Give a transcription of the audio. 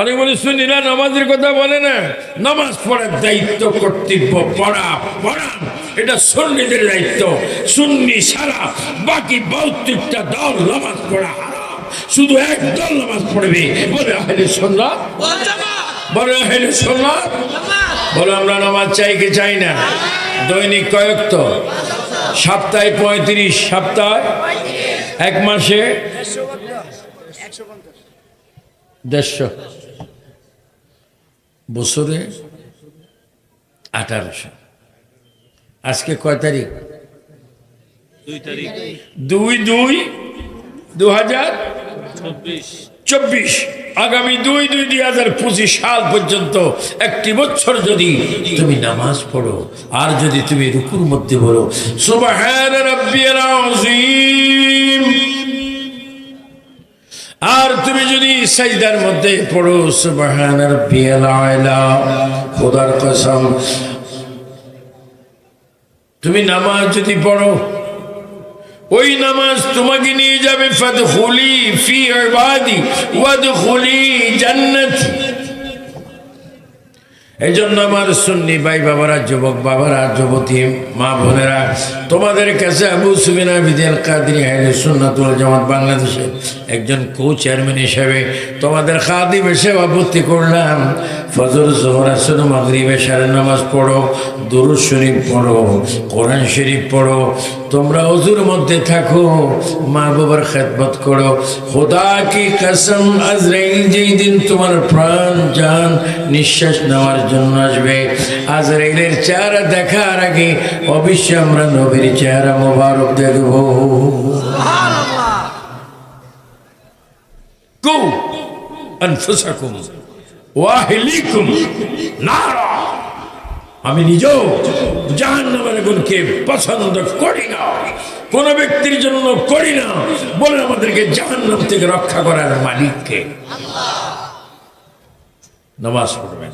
অনেক বলে শুনিরা নামাজের কথা বলে না, নামাজ পড়ার দায়িত্ব কর্তব্য, পড়া পড়া, এটা সুন্নিদের দায়িত্ব। সুন্নি সারা বাকি বৌদ্ধিকটা দল নামাজ পড়া শুধু এক দল নামাজ পড়বে, বলে আহলে সন্না বলে আহলে সন্না বলে আমরা নামাজ চাই কি চাই না? দৈনিক কয়েক তো? সপ্তাহে পঁয়ত্রিশ, সপ্তাহে? এক মাসে? দেড়শো। বছরে আঠারোশো। আজকে কয় তারিখ? দুই দুই দু হাজার চব্বিশ। আগামী দুই দুই দুই হাজার পঁচিশ সাল পর্যন্ত একটি বছর যদি তুমি নামাজ পড়ো আর যদি তুমি রুকুর মধ্যে বলো সুবহান রাব্বিয়াল আযীম। আর তুমি যদি সাইদার মধ্যে পড়ো, সুবহান খোদার কসম। তুমি নামাজ যদি পড়ো, ওই নামাজ তোমাকে নিয়ে যাবে, ফাদখুলি ফি ইবাদি, ওয়াদখুলি জান্নাতি। এই জন্য আমার সুন্নি ভাই বাবারা, যুবক বাবারা, যুবতী, মা বোনেরা, তোমাদের কাছে আবু সুবিনা বিদিয়াল কাদির হাইলে সুন্নাতুল জামাত বাংলাদেশের একজন কো চেয়ারম্যান হিসেবে তোমাদের খাদিম হিসেবে আপত্তি করলাম। ফজর, জোহর আসন মাগরিব, এশারের নামাজ পড়ো, দুরুদ শরীফ পড়ো, কোরআন শরীফ পড়ো তোমরা অজুর মধ্যে থাকো মা বাবার খেদমত করো। খোদা কি কসম আজরাইল যেই দিন তোমার প্রাণ জান নিঃশ্বাস নেওয়ার জন্য আসবে। আজরাইলের চেহারা দেখার আগে অবশ্যই আমরা নবীর চেহারা মোবারক দেখব। কু আনফুসাকুম, ওয়াহিলিকুম, নারা। আমি নিজেও জাহান নামের গুণকে পছন্দ করি না। কোন ব্যক্তির জন্য করি না বলে আমাদেরকে জাহান নাম থেকে রক্ষা করার মালিককে। নামাজ পড়বেন।